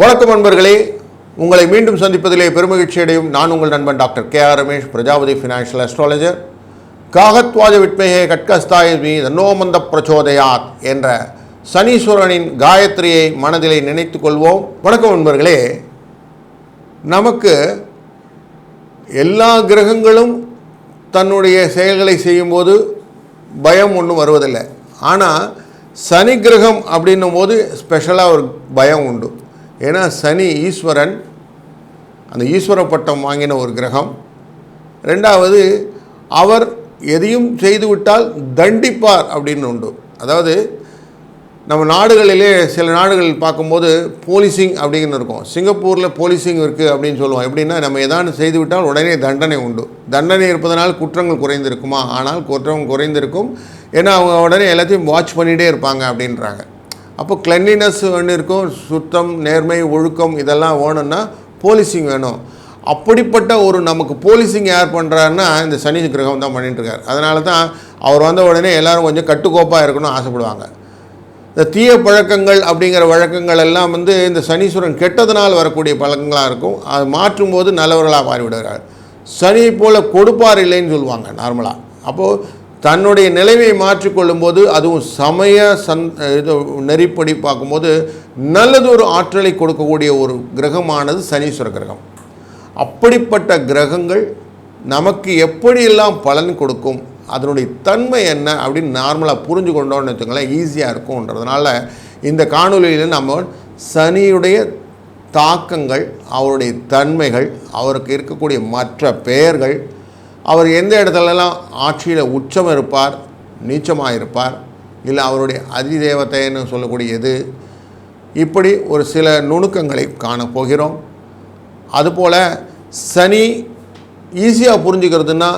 வணக்கம் நண்பர்களே. உங்களை மீண்டும் சந்திப்பதிலே பெருமகிழ்ச்சி அடையும் நான் உங்கள் நண்பன் doctor K R Ramesh Prajapati financial astrologer காகத்வாஜ விட்மேகே கட்கஸ்தாயமி தன்னோமந்த பிரச்சோதயாத் என்ற சனீஸ்வரனின் காயத்ரியை மனதிலே நினைத்து கொள்வோம். வணக்கம் நண்பர்களே. நமக்கு எல்லா கிரகங்களும் தன்னுடைய செயல்களை செய்யும்போது பயம் ஒன்றும் வருவதில்லை. ஆனால் சனி கிரகம் அப்படின்னும் போது ஸ்பெஷலாக ஒரு பயம் உண்டு. ஏன்னா சனி ஈஸ்வரன் அந்த ஈஸ்வர பட்டம் வாங்கின ஒரு கிரகம். ரெண்டாவது அவர் எதையும் செய்துவிட்டால் தண்டிப்பார் அப்படின்னு உண்டு. அதாவது நம்ம நாடுகளிலே சில நாடுகள் பார்க்கும்போது போலீசிங் அப்படின்னு இருக்கும். சிங்கப்பூரில் போலீசிங் இருக்குது அப்படின்னு சொல்லுவோம். எப்படின்னா நம்ம எதாவது செய்துவிட்டால் உடனே தண்டனை உண்டு. தண்டனை இருப்பதனால் குற்றங்கள் குறைந்திருக்குமா? ஆனால் குற்றம் குறைந்திருக்கும். ஏன்னா அவங்க உடனே எல்லாத்தையும் வாட்ச் பண்ணிகிட்டே இருப்பாங்க அப்படின்றாங்க. அப்போ கிளென்லினஸ் ஒன்று இருக்கும் சுத்தம் நேர்மை ஒழுக்கம் இதெல்லாம் வேணும்னா போலீசிங் வேணும். அப்படிப்பட்ட ஒரு நமக்கு போலீசிங் யார் பண்ணுறாருன்னா இந்த சனி கிரகம் தான் பண்ணிட்டு இருக்காரு. அதனால தான் அவர் வந்த உடனே எல்லாரும் கொஞ்சம் கட்டுக்கோப்பாக இருக்கணும்னு ஆசைப்படுவாங்க. இந்த தீய பழக்கங்கள் அப்படிங்கிற வழக்கங்கள் எல்லாம் வந்து இந்த சனீஸ்வரன் கெட்டதனால் வரக்கூடிய பழக்கங்களாக இருக்கும். அது மாற்றும் போது நல்லவர்களாக மாறிவிடுகிறார் சனி போல் கொடுப்பார் இல்லைன்னு சொல்லுவாங்க நார்மலாக அப்போது தன்னுடைய நிலைமையை மாற்றிக்கொள்ளும் போது அதுவும் சமய சந் இது நெறிப்படி பார்க்கும்போது நல்லது ஒரு ஆற்றலை கொடுக்கக்கூடிய ஒரு கிரகமானது சனீஸ்வர கிரகம். அப்படிப்பட்ட கிரகங்கள் நமக்கு எப்படியெல்லாம் பலன் கொடுக்கும் அதனுடைய தன்மை என்ன அப்படின்னு நார்மலாக புரிஞ்சு கொண்டோம்னு வச்சுக்கோங்களேன் ஈஸியாக இருக்கும்ன்றதுனால இந்த காணொலியில் நம்ம சனியுடைய தாக்கங்கள் அவருடைய தன்மைகள் அவருக்கு இருக்கக்கூடிய மற்ற பெயர்கள் அவர் எந்த இடத்துலலாம் ஆட்சியில் உச்சம் இருப்பார் நீச்சமாக இருப்பார் இல்லை அவருடைய அதிதேவத்தைன்னு சொல்லக்கூடியது இப்படி ஒரு சில நுணுக்கங்களை காணப்போகிறோம் அதுபோல் சனி ஈஸியாக புரிஞ்சுக்கிறதுனா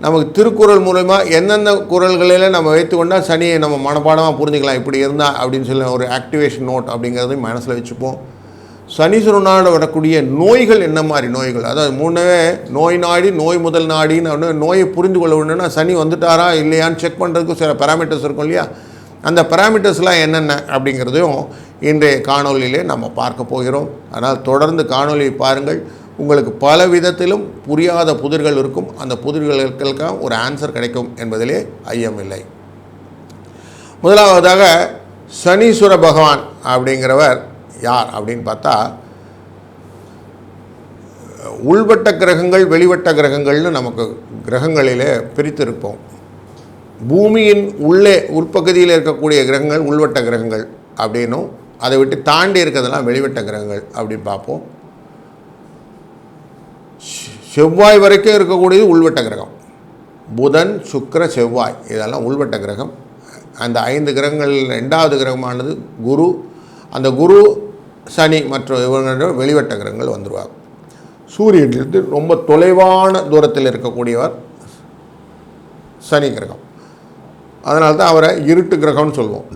நமக்கு திருக்குறள் மூலயமா எந்தெந்த குரல்களில் நம்ம வைத்துக்கொண்டால் சனியை நம்ம மனப்பாடமாக புரிஞ்சுக்கலாம் இப்படி இருந்தால் அப்படின்னு சொல்லி ஒரு ஆக்டிவேஷன் நோட் அப்படிங்கிறதையும் மனசில் வச்சுப்போம். சனீஸ்வரனோட வரக்கூடிய நோய்கள் என்ன மாதிரி நோய்கள்? அதாவது மூணவே நோய் நாடி நோய் முதல் நாடின்னு நோயை புரிந்து கொள்ள வேணும்னா சனி வந்துட்டாரா இல்லையான்னு செக் பண்ணுறதுக்கு சில பேராமீட்டர்ஸ் இருக்கும் இல்லையா? அந்த பேராமீட்டர்ஸ்லாம் என்னென்ன அப்படிங்கிறதையும் இன்றைய காணொலியிலே நம்ம பார்க்க போகிறோம். அதனால் தொடர்ந்து காணொலியை பாருங்கள். உங்களுக்கு பல விதத்திலும் புரியாத புதிர்கள் இருக்கும். அந்த புதிர்களுக்கெல்லாம் ஒரு ஆன்சர் கிடைக்கும் என்பதிலே ஐயமில்லை முதலாவதாக சனீஸ்வர பகவான் அப்படிங்கிறவர் யார் அப்படின்னு பார்த்தா உள்வட்ட கிரகங்கள் வெளிவட்ட கிரகங்கள்னு நமக்கு கிரகங்களிலே பிரித்திருப்போம். பூமியின் உள்ளே உட்பகுதியில் இருக்கக்கூடிய கிரகங்கள் உள்வட்ட கிரகங்கள் அப்படின்னும் அதை விட்டு தாண்டி இருக்கிறதெல்லாம் வெளிவட்ட கிரகங்கள் அப்படின்னு பார்ப்போம். செவ்வாய் வரைக்கும் இருக்கக்கூடியது உள்வட்ட கிரகம். புதன் சுக்கர செவ்வாய் இதெல்லாம் உள்வட்ட கிரகம். அந்த ஐந்து கிரகங்கள் ரெண்டாவது கிரகமானது குரு. அந்த குரு சனி மற்றும் இவங்களோட வெளிவட்ட கிரகங்கள் வந்துருவாங்க. சூரியனிலிருந்து ரொம்ப தொலைவான தூரத்தில் இருக்கக்கூடியவர் சனி கிரகம். அதனால தான் அவரை இருட்டு கிரகம்னு சொல்லுவோம்.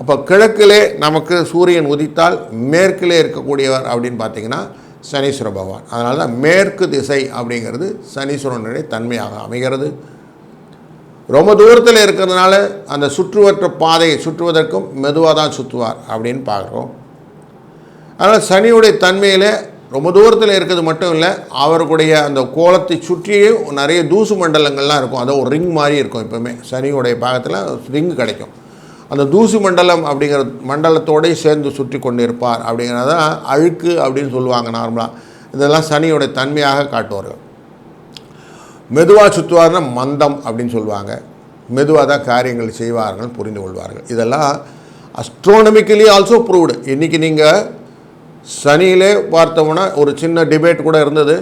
அப்போ கிழக்கிலே நமக்கு சூரியன் உதித்தால் மேற்கிலே இருக்கக்கூடியவர் அப்படின்னு பார்த்தீங்கன்னா சனீஸ்வர பகவான். அதனால தான் மேற்கு திசை அப்படிங்கிறது சனீஸ்வரனுடைய தன்மையாக அமைகிறது. ரொம்ப தூரத்தில் இருக்கிறதுனால அந்த சுற்றுவற்ற பாதையை சுற்றுவதற்கும் மெதுவாக தான் சுற்றுவார் அப்படின்னு பார்க்குறோம். அதனால் சனியுடைய தன்மையில் ரொம்ப தூரத்தில் இருக்கிறது மட்டும் இல்லை அவருடைய அந்த கோலத்தை சுற்றியே நிறைய தூசு மண்டலங்கள்லாம் இருக்கும். அது ஒரு ரிங் மாதிரி இருக்கும் எப்பவுமே. சனியுடைய பாகத்தில் ரிங் கிடைக்கும். அந்த தூசு மண்டலம் அப்படிங்கிற மண்டலத்தோடய சேர்ந்து சுற்றி கொண்டு இருப்பார் அப்படிங்கிறதான் அழுக்கு அப்படின்னு சொல்லுவாங்க நார்மலாக இதெல்லாம் சனியுடைய தன்மையாக காட்டுவார்கள். மெதுவாக சுற்றுவார்னா மந்தம் அப்படின்னு சொல்லுவாங்க. மெதுவாக தான் காரியங்கள் செய்வார்கள் புரிந்து கொள்வார்கள். இதெல்லாம் அஸ்ட்ரோனமிக்கலி ஆல்சோ ப்ரூவ்டு இன்றைக்கி நீங்கள் சனியிலே பார்த்தோம்னா ஒரு சின்ன டிபேட் கூட இருந்தது.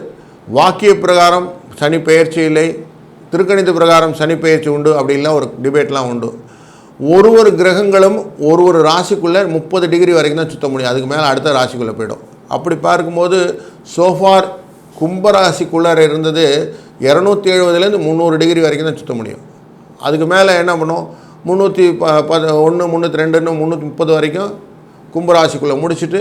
வாக்கிய பிரகாரம் சனி பெயர்ச்சி இல்லை. திருக்கணித பிரகாரம் சனி பெயர்ச்சி உண்டு அப்படின்லாம் ஒரு டிபேட்லாம் உண்டு. ஒரு ஒரு கிரகங்களும் ஒரு ஒரு ராசிக்குள்ளே முப்பது டிகிரி வரைக்கும் தான் சுத்த முடியும். அதுக்கு மேலே அடுத்த ராசிக்குள்ளே போயிடும். அப்படி பார்க்கும்போது சோஃபார் கும்பராசிக்குள்ளார இருந்தது இரநூத்தி எழுபதுலேருந்து முந்நூறு டிகிரி வரைக்கும் தான் சுத்த முடியும். அதுக்கு மேலே என்ன பண்ணும்? முந்நூற்றி ப ப ஒன்று முந்நூற்றி ரெண்டுன்னு முந்நூற்றி முப்பது வரைக்கும் கும்பராசிக்குள்ளே முடிச்சுட்டு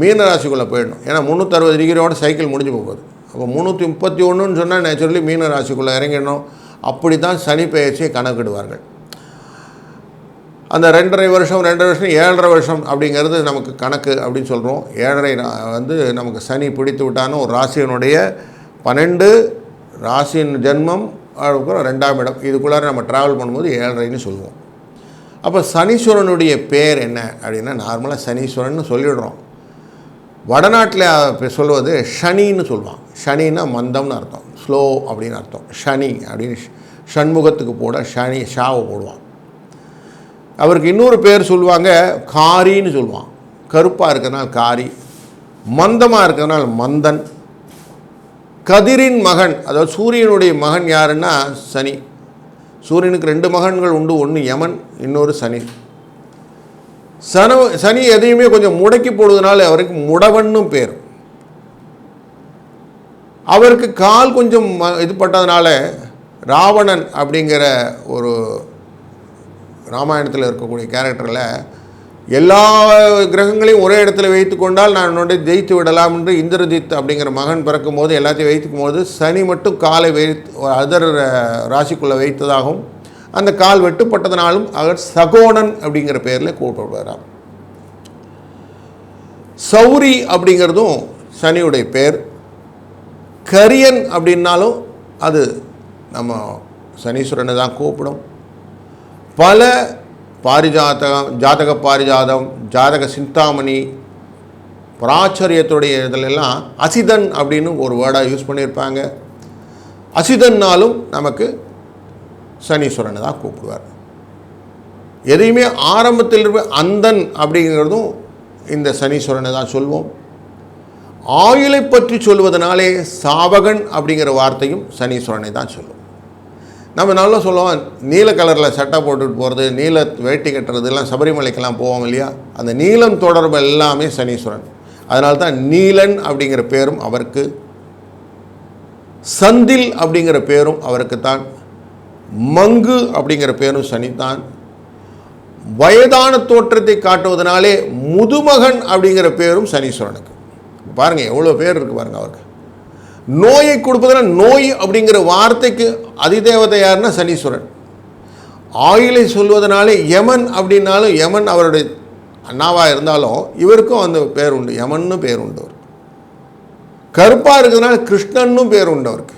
மீனராசிக்குள்ளே போயிடணும். ஏன்னா முந்நூற்றறுபது டிகிரியோட சைக்கிள் முடிஞ்சு போகுது. அப்போ முந்நூற்றி முப்பத்தி ஒன்றுன்னு சொன்னால் நேச்சுரலி மீன ராசிக்குள்ளே இறங்கிடணும். அப்படி தான் சனி பெயர்ச்சியை கணக்கிடுவார்கள். அந்த ரெண்டரை வருஷம் ரெண்டரை வருஷம் ஏழரை வருஷம் அப்படிங்கிறது நமக்கு கணக்கு அப்படின்னு சொல்கிறோம் ஏழரை வந்து நமக்கு சனி பிடித்து விட்டான்னு ஒரு ராசியினுடைய பன்னெண்டு ராசியின் ஜென்மம் அதுக்கப்புறம் ரெண்டாம் இடம். இதுக்குள்ளார நம்ம ட்ராவல் பண்ணும்போது ஏழரைன்னு சொல்லுவோம். அப்போ சனீஸ்வரனுடைய பேர் என்ன அப்படின்னா நார்மலாக சனீஸ்வரன் சொல்லிடுறோம். வடநாட்டில் சொல்வது ஷனின்னு சொல்லுவாங்க. ஷனின்னா மந்தம்னு அர்த்தம். ஸ்லோ அப்படின்னு அர்த்தம். ஷனி அப்படின்னு ஷண்முகத்துக்கு போட ஷனி ஷாவை போடுவான் அவருக்கு இன்னொரு பேர் சொல்லுவாங்க காரின்னு சொல்லுவான் கருப்பாக இருக்கிறனால காரி மந்தமாக இருக்கிறனால மந்தன். கதிரின் மகன் அதாவது சூரியனுடைய மகன் யாருன்னா சனி. சூரியனுக்கு ரெண்டு மகன்கள் உண்டு ஒன்று யமன் இன்னொரு சனி. சன சனி எதையுமே கொஞ்சம் முடக்கி போடுவதனால அவருக்கு முடவன்னும் பேர். அவருக்கு கால் கொஞ்சம் ம- இது பட்டதுனால ராவணன் அப்படிங்கிற ஒரு ராமாயணத்தில் இருக்கக்கூடிய கேரக்டரில் எல்லா கிரகங்களையும் ஒரே இடத்துல வைத்து கொண்டால் நான் என்னுடைய ஜெயித்து விடலாம் என்று இந்திரஜித் அப்படிங்கிற மகன் பிறக்கும் போது எல்லாத்தையும் வைத்துக்கும் போது சனி மட்டும் காலை வைத்து அதர் ராசிக்குள்ளே வைத்ததாகவும் அந்த கால் வெட்டுப்பட்டதனாலும் அவர் சகோணன் அப்படிங்கிற பேரில் கூப்பிடுவாராம் சௌரி அப்படிங்கிறதும் சனியுடைய பேர். கரியன் அப்படின்னாலும் அது நம்ம சனீஸ்வரனை தான் கூப்பிடும். பல பாரிஜாதகம் ஜாதக பாரிஜாதம் ஜாதக சிந்தாமணி பிராச்சரியத்துடைய இதிலெல்லாம் அசிதன் அப்படின்னு ஒரு வேர்டாக யூஸ் பண்ணியிருப்பாங்க. அசிதன்னாலும் நமக்கு சனீஸ்வரனை தான் கூப்பிடுவார். எதையுமே ஆரம்பத்தில் இருக்க அந்தன் அப்படிங்கிறதும் இந்த சனீஸ்வரனை தான் சொல்வோம். ஆயுளை பற்றி சொல்வதனாலே சாவகன் அப்படிங்கிற வார்த்தையும் சனீஸ்வரனை தான் சொல்லும். நம்ம நல்லா சொல்லுவோம் நீல கலரில் சட்டை போட்டுட்டு போகிறது நீல வேட்டி கட்டுறது எல்லாம் சபரிமலைக்கெல்லாம் போவோம் இல்லையா? அந்த நீலம் தொடர்பு எல்லாமே சனீஸ்வரன். அதனால தான் நீலன் அப்படிங்கிற பேரும் அவருக்கு சந்தில் அப்படிங்கிற பேரும் அவருக்கு தான் மங்கு அப்படிங்கிற பேரும் சனிதான். வயதான தோற்றத்தை காட்டுவதனாலே முதுமகன் அப்படிங்கிற பேரும் சனீஸ்வரனுக்கு. பாருங்க எவ்வளோ பேர் இருக்கு பாருங்க அவருக்கு. நோயை கொடுப்பதில் நோய் அப்படிங்கிற வார்த்தைக்கு அதிதேவதை யாருன்னா சனீஸ்வரன். ஆயுளை சொல்வதனாலே யமன் அப்படின்னாலும் யமன் அவருடைய அண்ணாவாக இருந்தாலும் இவருக்கும் அந்த பேர் உண்டு. யமன்னு பேர் உண்டு அவருக்கு. கருப்பாக இருக்கிறதுனால கிருஷ்ணன்னும் பேர் உண்டு அவருக்கு.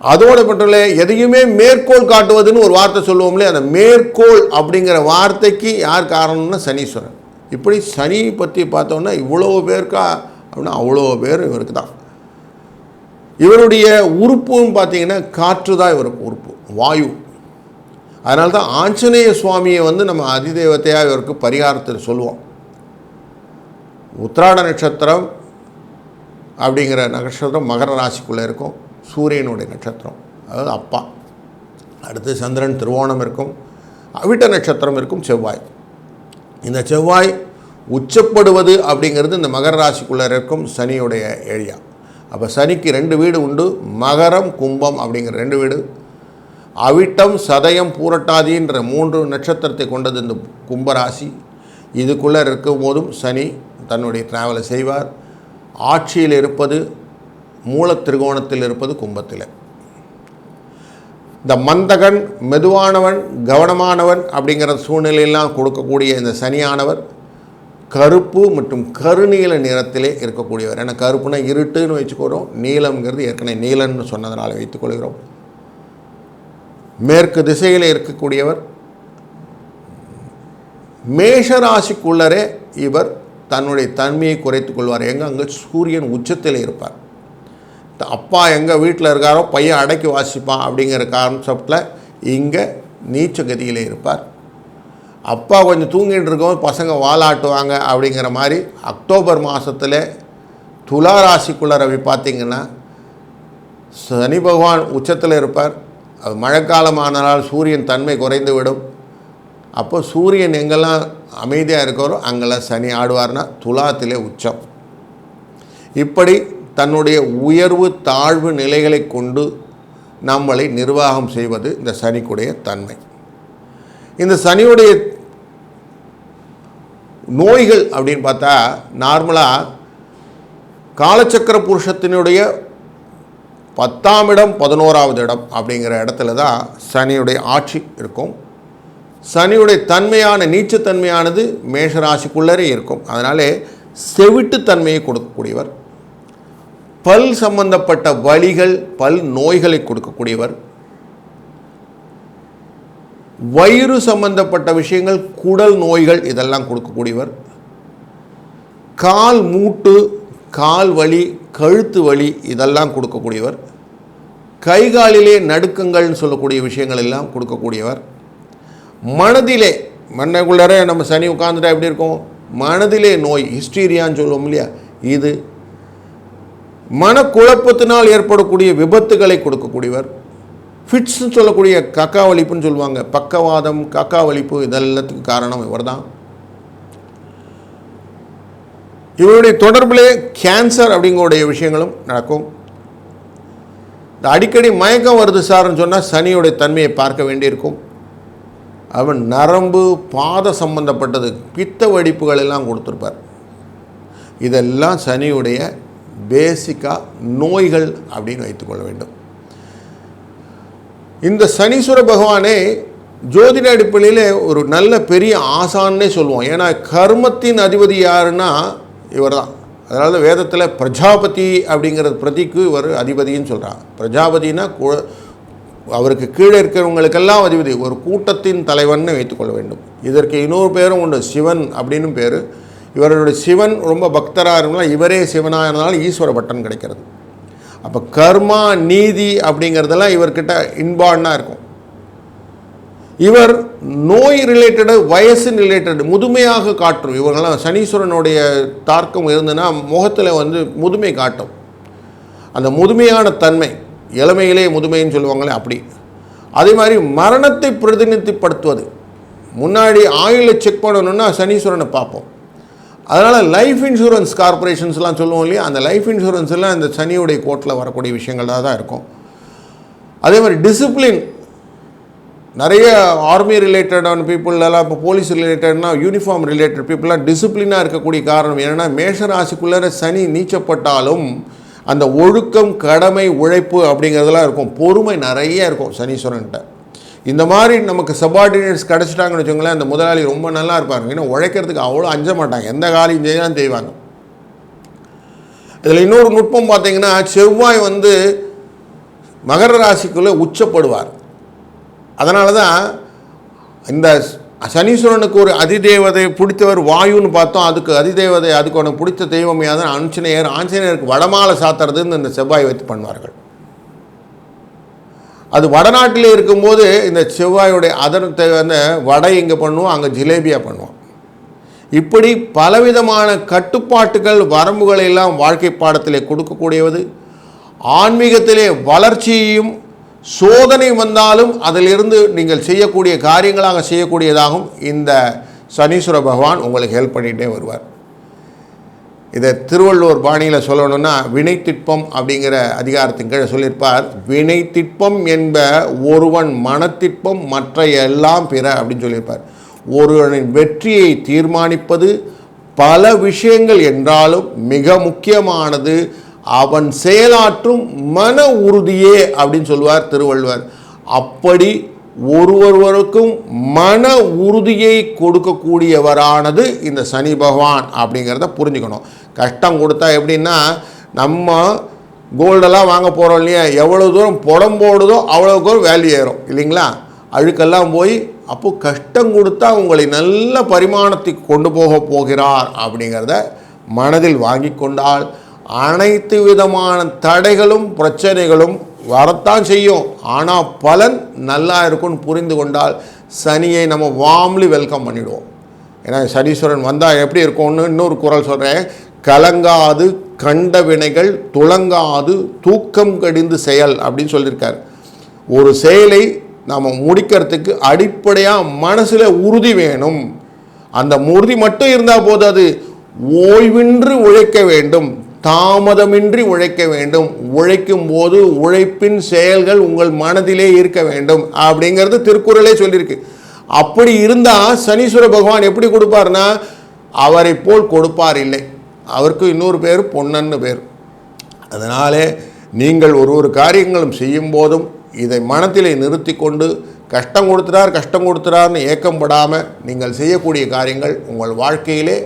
அதோட மட்டும் இல்லை எதையுமே மேற்கோள் காட்டுவதுன்னு ஒரு வார்த்தை சொல்லுவோம்லே அந்த மேற்கோள் அப்படிங்கிற வார்த்தைக்கு யார் காரணம்னா சனீஸ்வரன். இப்படி சனி பற்றி பார்த்தோன்னா இவ்வளோ பேருக்கா அப்படின்னா அவ்வளோ பேர் இவருக்கு தான். இவருடைய உறுப்புன்னு பார்த்தீங்கன்னா காற்று தான் இவருக்கு உறுப்பு வாயு. அதனால தான் ஆஞ்சநேய சுவாமியை வந்து நம்ம அதிதேவத்தையாக இவருக்கு பரிகாரத்தில் சொல்லுவோம். உத்திராட நட்சத்திரம் அப்படிங்கிற நட்சத்திரம் மகர ராசிக்குள்ளே இருக்கும். சூரியனுடைய நட்சத்திரம் அதாவது அப்பா. அடுத்து சந்திரன் திருவோணம் இருக்கும் அவிட்ட நட்சத்திரம் இருக்கும் செவ்வாய். இந்த செவ்வாய் உச்சப்படுவது அப்படிங்கிறது இந்த மகர ராசிக்குள்ளே இருக்கும் சனியுடைய ஏரியா. அப்போ சனிக்கு ரெண்டு வீடு உண்டு மகரம் கும்பம் அப்படிங்கிற ரெண்டு வீடு. அவிட்டம் சதயம் பூரட்டாதின்ற மூன்று நட்சத்திரத்தை கொண்டது இந்த கும்பராசி இதுக்குள்ளே இருக்கும் போதும் சனி தன்னுடைய டிராவலை செய்வார். ஆட்சியில் இருப்பது மூல திரிகோணத்தில் இருப்பது கும்பத்தில். இந்த மந்தகன் மெதுவானவன் கவனமானவன் அப்படிங்கிற சூழ்நிலையெல்லாம் கொடுக்கக்கூடிய இந்த சனியானவர் கருப்பு மற்றும் கருநீல நிறத்திலே இருக்கக்கூடியவர். ஏன்னா கருப்புனா இருட்டுன்னு வச்சுக்கிறோம் நீலம்ங்கிறது ஏற்கனவே நீலன்னு சொன்னதனால் வைத்துக்கொள்கிறோம். மேற்கு திசையில் இருக்கக்கூடியவர் மேஷராசிக்குள்ளரே இவர் தன்னுடைய தன்மையை குறைத்துக் கொள்வார். எங்கே அங்கே சூரியன் உச்சத்தில் இருப்பார். அப்பா எங்கே வீட்டில் இருக்காரோ பையன் அடக்கி வாசிப்பான் அப்படிங்கிற கான்செப்டில் இங்கே நீச்ச கதியில் இருப்பார். அப்பா கொஞ்சம் தூங்கிட்டு இருக்கோம் பசங்க வாலாட்டுவாங்க அப்படிங்கிற மாதிரி அக்டோபர் மாதத்தில் துலா ராசிக்குள்ள ரவி பார்த்தீங்கன்னா சனி பகவான் உச்சத்தில் இருப்பார். அது மழைக்காலமானால் சூரியன் தன்மை குறைந்து விடும் அப்போ சூரியன் எங்கெல்லாம் அமைதியாக இருக்காரோ அங்கெல்லாம் சனி ஆடுவார்னா துலாத்திலே உச்சம். இப்படி தன்னுடைய உயர்வு தாழ்வு நிலைகளை கொண்டு நம்மளை நிர்வாகம் செய்வது இந்த சனிக்குடைய தன்மை. இந்த சனியுடைய நோய்கள் அப்படின்னு பார்த்தா நார்மலாக காலச்சக்கர புருஷத்தினுடைய பத்தாம் இடம் பதினோராவது இடம் அப்படிங்கிற இடத்துல தான் சனியுடைய ஆட்சி இருக்கும். சனியுடைய தன்மையான நீச்சத்தன்மையானது மேஷராசிக்குள்ளரே இருக்கும். அதனாலே செவிட்டுத்தன்மையை கொடுக்கக்கூடியவர். பல் சம்பந்தப்பட்ட வலிகள் பல் நோய்களை கொடுக்கக்கூடியவர். வயிறு சம்பந்தப்பட்ட விஷயங்கள் குடல் நோய்கள் இதெல்லாம் கொடுக்கக்கூடியவர். கால் மூட்டு கால் வலி கழுத்து வலி இதெல்லாம் கொடுக்கக்கூடியவர். கை காலிலே நடுக்கங்கள்னு சொல்லக்கூடிய விஷயங்கள் எல்லாம் கொடுக்கக்கூடியவர். மனதிலே மண்ணைக்குள்ளார நம்ம சனி உட்காந்துட்டா எப்படி இருக்கும்? மனதிலே நோய் ஹிஸ்டீரியான்னு சொல்லுவோம் இல்லையா? இது மனக்குழப்பத்தினால் ஏற்படக்கூடிய விபத்துகளை கொடுக்கக்கூடியவர். ஃபிட்ஸ்ன்னு சொல்லக்கூடிய கக்காவலிப்புன்னு சொல்லுவாங்க. பக்கவாதம் கக்காவலிப்பு இதெல்லாத்துக்கும் இதெல்லாத்துக்கு காரணம் இவர்தான். இவருடைய தொடர்பிலே கேன்சர் அப்படிங்கக்கூடிய விஷயங்களும் நடக்கும். இந்த அடிக்கடி மயக்கம் வருது சார்னு சொன்னால் சனியுடைய தன்மையை பார்க்க வேண்டியிருக்கும். அவன் நரம்பு பாத சம்பந்தப்பட்டது பித்த வடிப்புகள் எல்லாம் கொடுத்துருப்பார். இதெல்லாம் சனியுடைய பேசிக்காக நோய்கள் அப்படின்னு வைத்துக்கொள்ள வேண்டும். இந்த சனீஸ்வர பகவானே ஜோதிட அடிப்படையில் ஒரு நல்ல பெரிய ஆசான்னே சொல்லுவோம். ஏன்னா கர்மத்தின் அதிபதி யாருன்னா இவர் தான் அதனால வேதத்தில் பிரஜாபதி அப்படிங்கிறது பிரதிக்கு இவர் அதிபதின்னு சொல்கிறார் பிரஜாபதினா கு அவருக்கு கீழே இருக்கிறவங்களுக்கெல்லாம் அதிபதி. ஒரு கூட்டத்தின் தலைவன் வைத்துக்கொள்ள வேண்டும். இதற்கு இன்னொரு பேரும் உண்டு சிவன் அப்படின்னு பேர். இவருடைய சிவன் ரொம்ப பக்தராக இருந்தால் இவரே சிவனாக இருந்தாலும் ஈஸ்வர பட்டன் கிடைக்கிறது. அப்போ கர்மா நீதி அப்படிங்கிறதெல்லாம் இவர்கிட்ட இன்பான்னா இருக்கும். இவர் நோய் ரிலேட்டடு வயசு ரிலேட்டடு முதுமையாக காட்டும் இவங்கெல்லாம் சனீஸ்வரனுடைய தார்க்கம் இருந்ததுன்னா முகத்தில் வந்து முதுமை காட்டும். அந்த முதுமையான தன்மை இளமையிலே முதுமைன்னு சொல்லுவாங்களே அப்படி. அதே மாதிரி மரணத்தை பிரதிநிதிப்படுத்துவது முன்னாடி ஆயுளை செக் பண்ணணும்னா சனீஸ்வரனை பார்ப்போம். அதனால் லைஃப் இன்சூரன்ஸ் கார்பரேஷன்ஸ்லாம் சொல்லுவோம் இல்லையா? அந்த லைஃப் இன்சூரன்ஸ்லாம் இந்த சனியுடைய கோட்டில் வரக்கூடிய விஷயங்களாக தான் இருக்கும். அதே மாதிரி டிசிப்ளின் நிறைய ஆர்மி ரிலேட்டடான பீப்புள் எல்லாம் இப்போ போலீஸ் ரிலேட்டட்னா யூனிஃபார்ம் ரிலேட்டட் பீப்புளெலாம் டிசிப்ளினாக இருக்கக்கூடிய காரணம் என்னென்னா மேஷராசிக்குள்ளே சனி நீச்சப்பட்டாலும் அந்த ஒழுக்கம் கடமை உழைப்பு அப்படிங்கிறதெல்லாம் இருக்கும். பொறுமை நிறைய இருக்கும் சனீஸ்வரன்கிட்ட இந்த மாதிரி நமக்கு சபார்டினேட்ஸ் கிடச்சிட்டாங்கன்னு வச்சுங்களேன் அந்த முதலாளி ரொம்ப நல்லா இருப்பாங்க ஏன்னா உழைக்கிறதுக்கு அவ்வளோ அஞ்ச மாட்டாங்க. எந்த காலையும் செய்யலாம் செய்வாங்க. இதில் இன்னொரு நுட்பம் பார்த்தீங்கன்னா செவ்வாய் வந்து மகர ராசிக்குள்ளே உச்சப்படுவார். அதனால தான் இந்த சனீஸ்வரனுக்கு ஒரு அதிதேவதை பிடித்தவர் வாயுன்னு பார்த்தோம். அதுக்கு அதிதேவதை அதுக்கு உனக்கு பிடித்த தெய்வமையாக தான் ஆஞ்சநேயர். ஆஞ்சநேயருக்கு வடமாலை சாத்துறதுன்னு இந்த செவ்வாய் வைத்து பண்ணுவார்கள். அது வடநாட்டில் இருக்கும்போது இந்த செவ்வாயுடைய அதனத்தை வந்து வடை இங்கே பண்ணுவோம் அங்கே ஜிலேபியாக பண்ணுவோம். இப்படி பலவிதமான கட்டுப்பாட்டுகள் வரம்புகளை எல்லாம் வாழ்க்கை பாடத்திலே கொடுக்கக்கூடியவது ஆன்மீகத்திலே வளர்ச்சியையும் சோதனை வந்தாலும் அதிலிருந்து நீங்கள் செய்யக்கூடிய காரியங்களாக செய்யக்கூடியதாகவும் இந்த சனீஸ்வர பகவான் உங்களுக்கு ஹெல்ப் பண்ணிகிட்டே வருவார். இதை திருவள்ளுவர் பாணியில் சொல்லணும்னா வினைத்திட்பம் அப்படிங்கிற அதிகாரத்தின் கீழே சொல்லியிருப்பார். வினைத்திட்பம் என்ப ஒருவன் மனத்திட்பம் மற்ற எல்லாம் பிற அப்படின்னு சொல்லியிருப்பார். ஒருவனின் வெற்றியை தீர்மானிப்பது பல விஷயங்கள் என்றாலும் மிக முக்கியமானது. அவன் செயலாற்றும் மன உறுதியே அப்படின்னு சொல்லுவார் திருவள்ளுவர். அப்படி ஒருவருவருக்கும் மன உறுதியை கொடுக்கக்கூடியவரானது இந்த சனி பகவான் அப்படிங்கிறத புரிஞ்சுக்கணும். கஷ்டம் கொடுத்தா எப்படின்னா நம்ம கோல்டெல்லாம் வாங்க போகிறோம் இல்லையா? எவ்வளோ தூரம் புடம் போடுதோ அவ்வளோ தூரம் வேல்யூ ஏறும் இல்லைங்களா? அழுக்கெல்லாம் போய் அப்போது கஷ்டம் கொடுத்தா உங்களை நல்ல பரிமாணத்துக்கு கொண்டு போக போகிறார் அப்படிங்கிறத மனதில் வாங்கி கொண்டால் அனைத்து விதமான தடைகளும் பிரச்சனைகளும் வரத்தான் செய்யும். ஆனால் பலன் நல்லா இருக்கும்னு புரிந்து கொண்டால் சனியை நம்ம வாம்லி வெல்கம் பண்ணிவிடுவோம் ஏன்னா சனீஸ்வரன் வந்தால் எப்படி இருக்கும்னு இன்னொரு குரல் சொல்கிறேன் கலங்காது கண்ட வினைகள் துளங்காது தூக்கம் கடிந்து செயல் அப்படின்னு சொல்லியிருக்கார். ஒரு செயலை நாம் முடிக்கிறதுக்கு அடிப்படையாக மனசில் உறுதி வேணும். அந்த உறுதி மட்டும் இருந்தால் போதாது ஓய்வின்றி உழைக்க வேண்டும் தாமதமின்றி உழைக்க வேண்டும். உழைக்கும் போது உழைப்பின் செயல்கள் உங்கள் மனதிலே இருக்க வேண்டும் அப்படிங்கிறது திருக்குறளே சொல்லியிருக்கு. அப்படி இருந்தால் சனீஸ்வர பகவான் எப்படி கொடுப்பார்னா அவரை போல் கொடுப்பார் இல்லை. அவருக்கு இன்னொரு பேர் பொன்னன்னு பேர். அதனாலே நீங்கள் ஒரு ஒரு காரியங்களும் செய்யும் போதும் இதை மனத்திலே நிறுத்தி கொண்டு கஷ்டம் கொடுத்துறார் கஷ்டம் கொடுத்துறார்னு ஏக்கம் படாமல் நீங்கள் செய்யக்கூடிய காரியங்கள் உங்கள் வாழ்க்கையிலே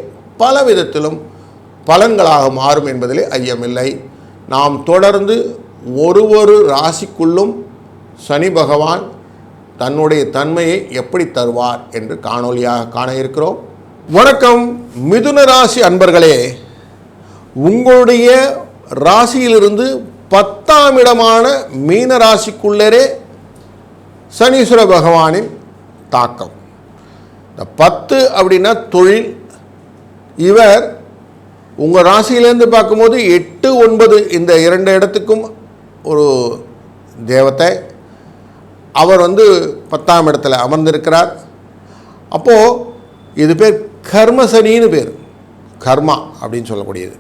பல விதத்திலும் பலன்களாக மாறும் என்பதிலே ஐயமில்லை. நாம் தொடர்ந்து ஒரு ஒரு ராசிக்குள்ளும் சனி பகவான் தன்னுடைய தன்மையை எப்படி தருவார் என்று காணொளியாக காண இருக்கிறோம். வணக்கம் மிதுன ராசி அன்பர்களே. உங்களுடைய ராசியிலிருந்து பத்தாம் இடமான மீன ராசிக்குள்ளரே சனீஸ்வர பகவானின் தாக்கம். இந்த பத்து அப்படின்னா தொழில். இவர் உங்கள் ராசியிலேருந்து பார்க்கும்போது எட்டு ஒன்பது இந்த இரண்டு இடத்துக்கும் ஒரு தேவத்தை. அவர் வந்து பத்தாம் இடத்துல அமர்ந்திருக்கிறார். அப்போது இது பேர் கர்மசனின்னு பேர். கர்மா அப்படின்னு சொல்லக்கூடியது.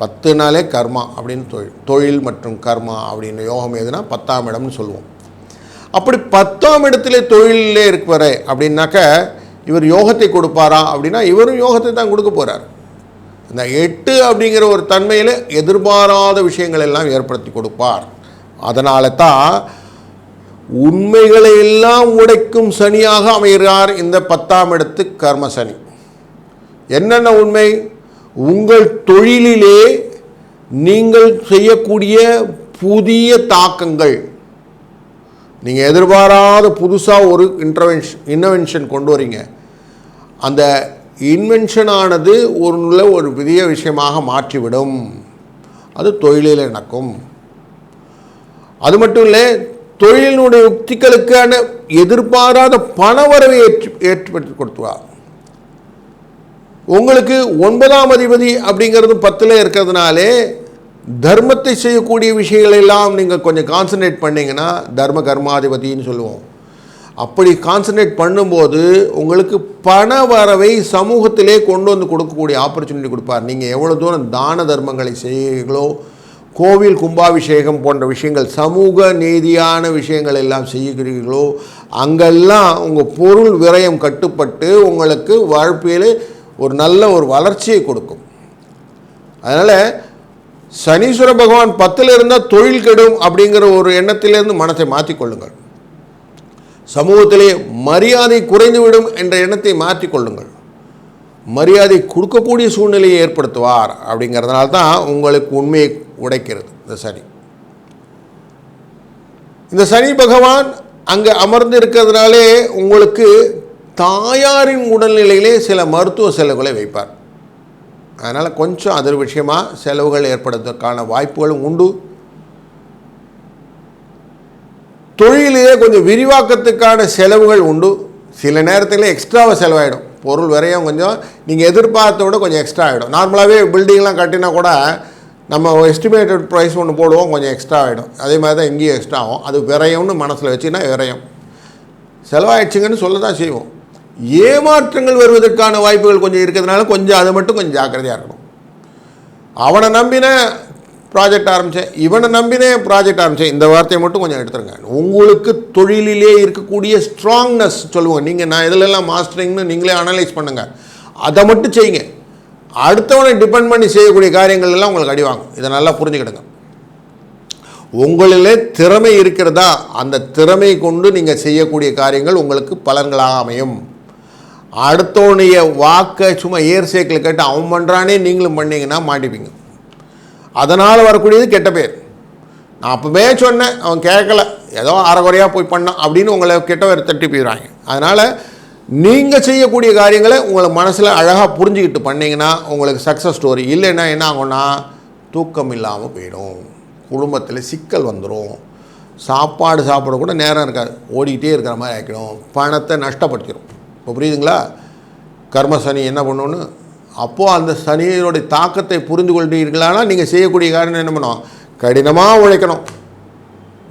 பத்து நாளே கர்மா அப்படின்னு தொழில் தொழில் மற்றும் கர்மா அப்படின்னு யோகம் எதுனா பத்தாம் இடம்னு சொல்லுவோம். அப்படி பத்தாம் இடத்துல தொழிலே இருக்கிற அப்படின்னாக்க இவர் யோகத்தை கொடுப்பாரா அப்படின்னா இவரும் யோகத்தை தான் கொடுக்க போகிறார் இந்த எட்டு அப்படிங்கிற ஒரு தன்மையில் எதிர்பாராத விஷயங்கள் எல்லாம் ஏற்படுத்தி கொடுப்பார். அதனால தான் உண்மைகளை எல்லாம் உடைக்கும் சனியாக அமைகிறார் இந்த பத்தாம் இடத்து கர்ம சனி. என்னென்ன உண்மை? உங்கள் தொழிலிலே நீங்கள் செய்யக்கூடிய புதிய தாக்கங்கள். நீங்கள் எதிர்பாராத புதுசாக ஒரு இன்டர்வென்ஷன் இன்னவென்ஷன் கொண்டு வரீங்க. அந்த இன்வென்ஷனானது ஒரு நல்ல ஒரு புதிய விஷயமாக மாற்றிவிடும். அது தொழிலில் நடக்கும். அது மட்டும் இல்லை தொழிலினுடைய யுக்திகளுக்கான எதிர்பாராத பணவரவை ஏற்று ஏற்படுத்தி கொடுத்துவார் உங்களுக்கு ஒன்பதாம் அதிபதி அப்படிங்கிறது பத்தில் இருக்கிறதுனாலே தர்மத்தை செய்யக்கூடிய விஷயங்களெல்லாம் நீங்கள் கொஞ்சம் கான்சன்ட்ரேட் பண்ணிங்கன்னா தர்ம கர்மாதிபதின்னு சொல்லுவோம். அப்படி கான்சன்ட்ரேட் பண்ணும்போது உங்களுக்கு பண வரவை சமூகத்திலே கொண்டு வந்து கொடுக்கக்கூடிய ஆப்பர்ச்சுனிட்டி கொடுப்பார். நீங்கள் எவ்வளோ தூரம் தான தர்மங்களை செய்கிறீர்களோ கோவில் கும்பாபிஷேகம் போன்ற விஷயங்கள் சமூக நீதியான விஷயங்கள் எல்லாம் செய்கிறீர்களோ அங்கெல்லாம் உங்கள் பொருள் விரயம் கட்டுப்பட்டு உங்களுக்கு வாழ்க்கையில் ஒரு நல்ல ஒரு வளர்ச்சியை கொடுக்கும். அதனால் சனீஸ்வர பகவான் பத்தில் இருந்தால் தொழில் கெடும் அப்படிங்கிற ஒரு எண்ணத்திலேருந்து மனத்தை மாற்றிக்கொள்ளுங்கள். சமூகத்திலே மரியாதை குறைந்துவிடும் என்ற எண்ணத்தை மாற்றிக்கொள்ளுங்கள். மரியாதை கொடுக்கக்கூடிய சூழ்நிலையை ஏற்படுத்துவார் அப்படிங்கிறதுனால தான் உங்களுக்கு உண்மையை உடைக்கிறது இந்த சனி. இந்த சனி பகவான் அங்கே அமர்ந்து இருக்கிறதுனாலே உங்களுக்கு தாயாரின் உடல்நிலையிலே சில மருத்துவ செலவுகளை வைப்பார். அதனால் கொஞ்சம் அது விஷயமாக செலவுகள் ஏற்படுறதுக்கான வாய்ப்புகளும் உண்டு. தொழிலையே கொஞ்சம் விரிவாக்கத்துக்கான செலவுகள் உண்டு. சில நேரத்தில் எக்ஸ்ட்ராவாக செலவாயிடும். பொருள் விரையும் கொஞ்சம் நீங்கள் எதிர்பார்த்த விட கொஞ்சம் எக்ஸ்ட்ரா ஆகிடும் நார்மலாகவே பில்டிங்லாம் கட்டினா கூட நம்ம எஸ்டிமேட்டட் ப்ரைஸ் ஒன்று போடுவோம் கொஞ்சம் எக்ஸ்ட்ரா ஆகிடும் அதே மாதிரி தான் இங்கேயும் எக்ஸ்ட்ரா ஆகும். அது விரையும்னு மனசில் வச்சுன்னா விரையும். செலவாயிடுச்சுங்கன்னு சொல்ல தான் செய்வோம். ஏமாற்றங்கள் வருவதற்கான வாய்ப்புகள் கொஞ்சம் இருக்கிறதுனால கொஞ்சம் அதை மட்டும் கொஞ்சம் ஜாக்கிரதையாக இருக்கணும். அவனை நம்பின ப்ராஜெக்ட் ஆரம்பித்தேன் இவனை நம்பினே ப்ராஜெக்ட் ஆரம்பித்தேன் இந்த வார்த்தையை மட்டும் கொஞ்சம் எடுத்துருங்க. உங்களுக்கு தொழிலிலே இருக்கக்கூடிய ஸ்ட்ராங்னஸ் சொல்லுவோம். நீங்கள் நான் இதிலெல்லாம் மாஸ்டரிங்னு நீங்களே அனலைஸ் பண்ணுங்கள் அதை மட்டும் செய்யுங்க. அடுத்தவனை டிபெண்ட் பண்ணி செய்யக்கூடிய காரியங்கள் எல்லாம் உங்களுக்கு அடிவாங்க இதை நல்லா புரிஞ்சுக்கிடுங்க. உங்களிலே திறமை இருக்கிறதா அந்த திறமை கொண்டு நீங்கள் செய்யக்கூடிய காரியங்கள் உங்களுக்கு பலன்களாக அமையும். அடுத்தவனுடைய வாக்கை சும்மா ஏர் சேக்கில் கேட்டு அவன் பண்ணுறானே நீங்களும் பண்ணீங்கன்னா மாட்டிப்பீங்க. அதனால் வரக்கூடியது கெட்ட பேர். நான் அப்போவே சொன்னேன் அவன் கேட்கல. ஏதோ அறகுறையாக போய் பண்ணான் அப்படின்னு உங்களை கெட்ட பேர் தட்டி போயிடுறாங்க. அதனால் நீங்கள் செய்யக்கூடிய காரியங்களை உங்களை மனசில் அழகாக புரிஞ்சுக்கிட்டு பண்ணிங்கன்னா உங்களுக்கு சக்ஸஸ் ஸ்டோரி இல்லைன்னா என்ன ஆகும்னா தூக்கம் இல்லாமல் போயிடும். குடும்பத்தில் சிக்கல் வந்துடும் சாப்பாடு சாப்பிட கூட நேரம் இருக்காது. ஓடிக்கிட்டே இருக்கிற மாதிரி ஆகிடும் பணத்தை நஷ்டப்படுத்திடும் இப்போ புரியுதுங்களா? கர்ம சனி என்ன பண்ணுன்னு அப்போது அந்த சனியினுடைய தாக்கத்தை புரிந்து கொள்கிறீர்களானா நீங்கள் செய்யக்கூடிய காரணம் என்ன பண்ணணும் கடினமாக உழைக்கணும்.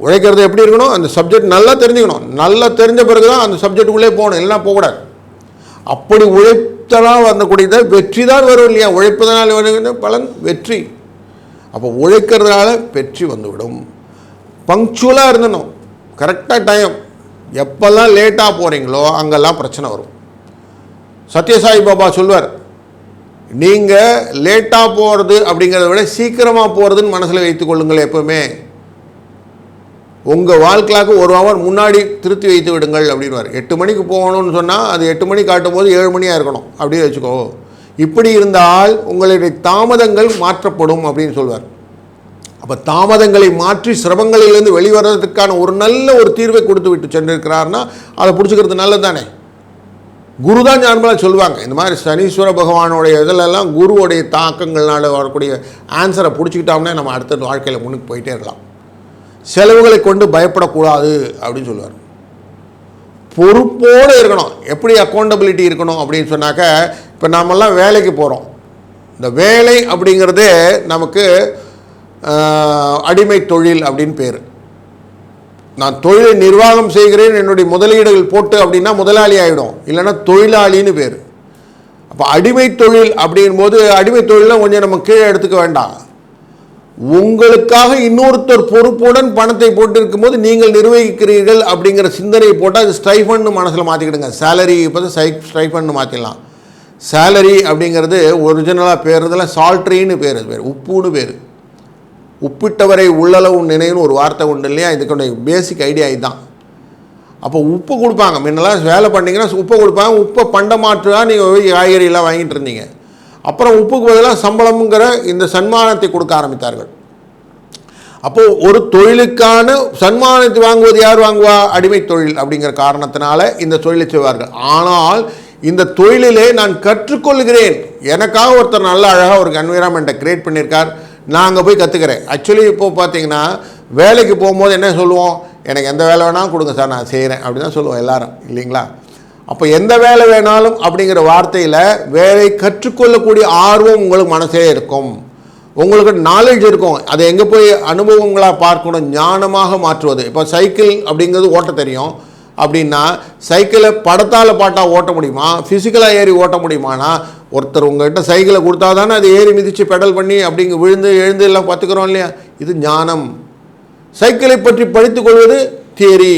உழைக்கிறது எப்படி இருக்கணும்? அந்த சப்ஜெக்ட் நல்லா தெரிஞ்சுக்கணும். நல்லா தெரிஞ்ச பிறகு தான் அந்த சப்ஜெக்டுக்குள்ளே போகணும். இல்லைனா போகக்கூடாது. அப்படி உழைத்தலாம் வரக்கூடியத வெற்றி தான் வரும் இல்லையா? உழைப்பதனால் வருகின்ற பலன் வெற்றி. அப்போ உழைக்கிறதுனால வெற்றி வந்துவிடும். பங்க்சுவலாக இருந்தணும் கரெக்டாக டைம் எப்போல்லாம் லேட்டாக போகிறீங்களோ அங்கெல்லாம் பிரச்சனை வரும். சத்யசாய் பாபா சொல்வார் நீங்கள் லேட்டாக போகிறது அப்படிங்கிறத விட சீக்கிரமாக போகிறதுன்னு மனசில் வைத்துக்கொள்ளுங்கள் எப்பவுமே. உங்கள் வாழ்க்கைக்கு ஒரு ஹவர் முன்னாடி திருத்தி வைத்து விடுங்கள் அப்படின்வார் எட்டு மணிக்கு போகணும்னு சொன்னால் அது எட்டு மணி காட்டும் போது ஏழு மணியாக இருக்கணும். அப்படியே வச்சுக்கோ. இப்படி இருந்தால் உங்களுடைய தாமதங்கள் மாற்றப்படும் அப்படின்னு சொல்வார். அப்போ தாமதங்களை மாற்றி சிரமங்களிலிருந்து வெளிவரதுக்கான ஒரு நல்ல ஒரு தீர்வை கொடுத்து விட்டு சென்றிருக்கிறார்னா அதை பிடிச்சிக்கிறது நல்லது தானே குரு தான் நார்மலாக சொல்லுவாங்க இந்த மாதிரி சனீஸ்வர பகவானுடைய இதிலெல்லாம் குருவுடைய தாக்கங்கள்னால வரக்கூடிய ஆன்சரை பிடிச்சிக்கிட்டோம்னா நம்ம அடுத்த வாழ்க்கையில் முன்னுக்கு போயிட்டே இருக்கலாம். செலவுகளை கொண்டு பயப்படக்கூடாது அப்படின்னு சொல்லுவார். பொறுப்போடு இருக்கணும். எப்படி அக்கௌண்டபிலிட்டி இருக்கணும் அப்படின்னு சொன்னாக்க இப்போ நாமெல்லாம் வேலைக்கு போகிறோம் இந்த வேலை அப்படிங்கிறது நமக்கு அடிமை தொழில் அப்படின்னு பேர். நான் தொழிலை நிர்வாகம் செய்கிறேன் என்னுடைய முதலீடுகள் போட்டு அப்படின்னா முதலாளி ஆகிடும் இல்லைன்னா தொழிலாளின்னு பேர். அப்போ அடிமை தொழில் அப்படிங்கும்போது அடிமை தொழிலாம் கொஞ்சம் நம்ம கீழே எடுத்துக்க வேண்டாம். உங்களுக்காக இன்னொருத்தர் பொறுப்புடன் பணத்தை போட்டு இருக்கும்போது நீங்கள் நிர்வகிக்கிறீர்கள் அப்படிங்கிற சிந்தனையை போட்டால் அது ஸ்டைஃபன்னு மனசில் மாற்றிக்கிடுங்க சேலரி இப்போ ஸ்டை சை மாற்றிடலாம் சேலரி அப்படிங்கிறது ஒரிஜினலாக பேர் இதில் சால்ட்ரின்னு பேர் பேர். உப்புன்னு பேர். உப்பிட்டவரை உள்ளளவு நினைவுன்னு ஒரு வார்த்தை உண்டு இல்லையா? இதுக்கு பேசிக் ஐடியா இதுதான். அப்போ உப்பு கொடுப்பாங்க. முன்னெல்லாம் வேலை பண்ணிங்கன்னா உப்பை கொடுப்பாங்க. உப்பை பண்டமாற்றுதான் நீங்கள் போய் காய்கறியெல்லாம் வாங்கிட்டு இருந்தீங்க. அப்புறம் உப்புக்கு பதிலாக சம்பளம்ங்கிற இந்த சன்மானத்தை கொடுக்க ஆரம்பித்தார்கள். அப்போது ஒரு தொழிலுக்கான சன்மானத்தை வாங்குவது யார் வாங்குவா? அடிமை தொழில் அப்படிங்கிற காரணத்தினால இந்த தொழிலை செய்வார்கள். ஆனால் இந்த தொழிலிலே நான் கற்றுக்கொள்கிறேன். எனக்காக ஒருத்தர் நல்ல அழகாக ஒரு என்விரான்மெண்ட்டை கிரியேட் பண்ணியிருக்கார். நான் அங்கே போய் கற்றுக்கிறேன் ஆக்சுவலி இப்போ பார்த்தீங்கன்னா வேலைக்கு போகும்போது என்ன சொல்லுவோம்? எனக்கு எந்த வேலை வேணாலும் கொடுங்க சார் நான் செய்கிறேன் அப்படி தான் சொல்லுவோம் எல்லாரும் இல்லைங்களா? அப்போ எந்த வேலை வேணாலும் அப்படிங்கிற வார்த்தையில் வேலை கற்றுக்கொள்ளக்கூடிய ஆர்வம் உங்களுக்கு மனசே இருக்கும். உங்களுக்கு நாலேஜ் இருக்கும். அதை எங்கே போய் அனுபவங்களாக பார்க்கணும்? ஞானமாக மாற்றுவது. இப்போ சைக்கிள் அப்படிங்கிறது ஓட்ட தெரியும். அப்படின்னா சைக்கிளை படத்தால் பாட்டாக ஓட்ட முடியுமா? ஃபிசிக்கலாக ஏறி ஓட்ட முடியுமானா? ஒருத்தர் உங்கள்கிட்ட சைக்கிளை கொடுத்தா தானே அது ஏறி மிதித்து பெடல் பண்ணி அப்படிங்க விழுந்து எழுந்து எல்லாம் பார்த்துக்கிறோம் இல்லையா? இது ஞானம். சைக்கிளை பற்றி படித்து கொள்வது தியரி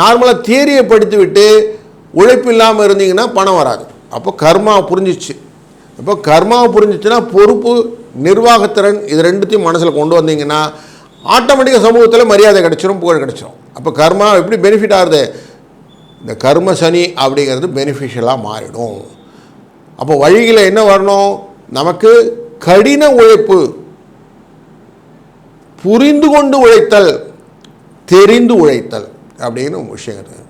நார்மலாக தியரியை படித்து விட்டு உழைப்பு இல்லாமல் இருந்தீங்கன்னா பணம் வராது. அப்போ கர்மா புரிஞ்சிச்சு. அப்போ கர்மாவை புரிஞ்சிச்சுன்னா பொறுப்பு நிர்வாகத்திறன் இது ரெண்டுத்தையும் மனசில் கொண்டு வந்தீங்கன்னா ஆட்டோமேட்டிக்காக சமூகத்தில் மரியாதை கிடச்சிரும் புகழ் கிடச்சிரும். அப்போ கர்மா எப்படி பெனிஃபிட் ஆகுது? இந்த கர்ம சனி அப்படிங்கிறது பெனிஃபிஷியலாக மாறிடும். அப்போ வழியில் என்ன வரணும்? நமக்கு கடின உழைப்பு புரிந்து கொண்டு உழைத்தல் தெரிந்து உழைத்தல் அப்படின்னு விஷயம்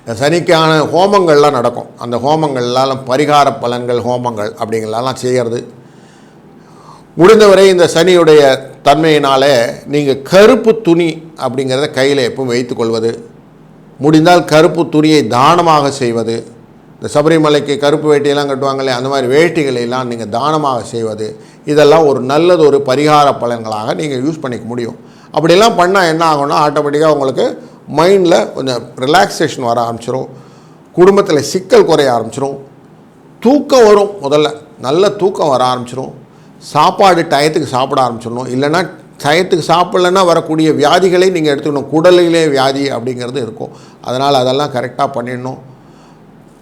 இந்த சனிக்கான ஹோமங்கள்லாம் நடக்கும். அந்த ஹோமங்கள்லாம் பரிகார பலன்கள் ஹோமங்கள் அப்படிங்கிறலாம் செய்கிறது முடிந்தவரை இந்த சனியுடைய தன்மையினால் நீங்கள் கருப்பு துணி அப்படிங்கிறத கையில் எப்பவும் வைத்துக்கொள்வது முடிந்தால் கருப்பு துணியை தானமாக செய்வது. இந்த சபரிமலைக்கு கருப்பு வேட்டியெல்லாம் கட்டுவாங்களே அந்த மாதிரி வேட்டிகளையெல்லாம் நீங்கள் தானமாக செய்வது. இதெல்லாம் ஒரு நல்லது ஒரு பரிகார பலன்களாக நீங்கள் யூஸ் பண்ணிக்க முடியும். அப்படிலாம் பண்ணால் என்ன ஆகும்னா ஆட்டோமேட்டிக்காக உங்களுக்கு மைண்டில் கொஞ்சம் ரிலாக்ஸேஷன் வர ஆரம்பிச்சிடும் குடும்பத்தில் சிக்கல் குறைய ஆரம்பிச்சிடும் தூக்கம் வரும் முதல்ல. நல்ல தூக்கம் வர ஆரம்பிச்சிடும் சாப்பாடு டயத்துக்கு சாப்பிட ஆரம்பிச்சிடணும். இல்லைன்னா டயத்துக்கு சாப்பிட்லன்னா வரக்கூடிய வியாதிகளை நீங்கள் எடுத்துக்கணும். குடலிலே வியாதி அப்படிங்கிறது இருக்கும். அதனால் அதெல்லாம் கரெக்டாக பண்ணிடணும்.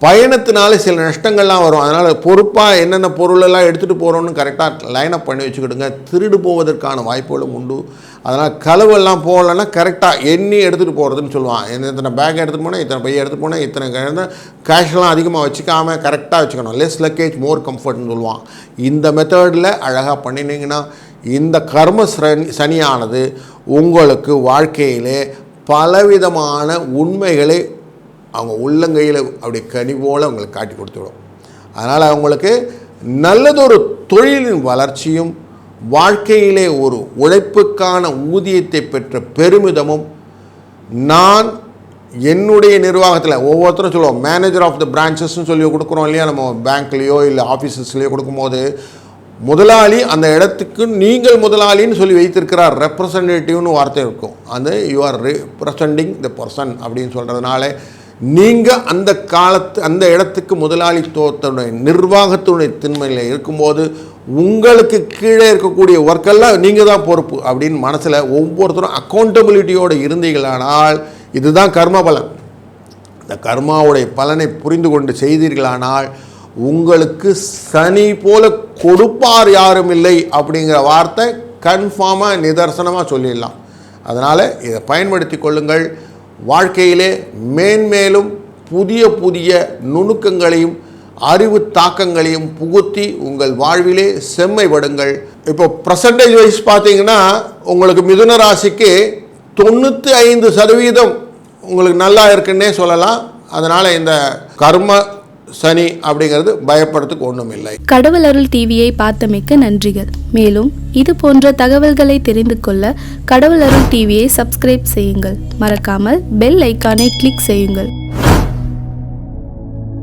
பயணத்தினால சில நஷ்டங்கள்லாம் வரும். அதனால் பொறுப்பாக என்னென்ன பொருளெல்லாம் எடுத்துகிட்டு போகிறோன்னு கரெக்டாக லைனப் பண்ணி வச்சுக்கிடுங்க. திருடு போவதற்கான வாய்ப்புகளும் உண்டு. அதனால் கழுவெல்லாம் போகலன்னா கரெக்டாக எண்ணி எடுத்துகிட்டு போகிறதுன்னு சொல்லுவான் எந்த இத்தனை பேக் எடுத்துகிட்டு போனால் இத்தனை பையன் எடுத்துகிட்டு போனால் இத்தனை கேஷ்லாம் அதிகமாக வச்சுக்காம கரெக்டாக வச்சுக்கணும். லெஸ் லக்கேஜ் மோர் கம்ஃபர்ட்னு சொல்லுவான் இந்த மெத்தடில் அழகாக பண்ணினீங்கன்னா இந்த கர்ம சனி சனியானது உங்களுக்கு வாழ்க்கையிலே பலவிதமான உண்மைகளை அவங்க உள்ளங்கையில் அப்படி கனி போல் அவங்களுக்கு காட்டி கொடுத்துவிடும். அதனால் அவங்களுக்கு நல்லதொரு தொழிலின் வளர்ச்சியும் வாழ்க்கையிலே ஒரு உழைப்புக்கான ஊதியத்தை பெற்ற பெருமிதமும் நான் என்னுடைய நிர்வாகத்தில் ஒவ்வொருத்தரும் சொல்லுவோம் மேனேஜர் ஆஃப் த பிரான்ச்சஸ்ன்னு சொல்லி கொடுக்குறோம் இல்லையா? நம்ம பேங்க்லேயோ இல்லை ஆஃபீஸஸ்லேயோ கொடுக்கும்போது முதலாளி அந்த இடத்துக்கு நீங்கள் முதலாளின்னு சொல்லி வைத்திருக்கிறார். ரெப்ரசன்டேட்டிவ்னு வார்த்தை இருக்கும். அது you are representing the person அப்படின்னு சொல்கிறதுனால நீங்கள் அந்த காலத்து அந்த இடத்துக்கு முதலாளித்துவத்தினுடைய நிர்வாகத்தினுடைய திண்மையில் இருக்கும்போது உங்களுக்கு கீழே இருக்கக்கூடிய ஒர்க்கெல்லாம் நீங்கள் தான் பொறுப்பு அப்படின்னு மனசில் ஒவ்வொருத்தரும் அக்கௌண்டபிலிட்டியோடு இருந்தீர்களானால் இதுதான் கர்ம பலன். இந்த கர்மாவுடைய பலனை புரிந்து கொண்டு செய்தீர்களானால் உங்களுக்கு சனி போல கொடுப்பார் யாரும் இல்லை அப்படிங்கிற வார்த்தை கன்ஃபார்மாக நிதர்சனமாக சொல்லிடலாம். அதனால் இதை பயன்படுத்தி கொள்ளுங்கள். வாழ்க்கையிலே மேன்மேலும் புதிய புதிய நுணுக்கங்களையும் அறிவு தாக்கங்களையும் புகுத்தி உங்கள் வாழ்விலே செம்மைப்படுங்கள் இப்போ பர்சன்டேஜ் வைஸ் பார்த்தீங்கன்னா உங்களுக்கு மிதுன ராசிக்கு தொண்ணூற்றி ஐந்து சதவீதம் உங்களுக்கு நல்லா இருக்குன்னே சொல்லலாம். அதனால் இந்த கர்ம சனி அப்படிங்கிறது பயப்படுறதுக்கு ஒன்றும் இல்லை. கடவுள் அருள் டிவியை பார்த்தமைக்கு நன்றிகள். மேலும் இது போன்ற தகவல்களை தெரிந்து கொள்ள கடவுள் அருள் டிவியை சப்ஸ்கிரைப் செய்யுங்கள். மறக்காமல் பெல் ஐக்கானை கிளிக் செய்யுங்கள்.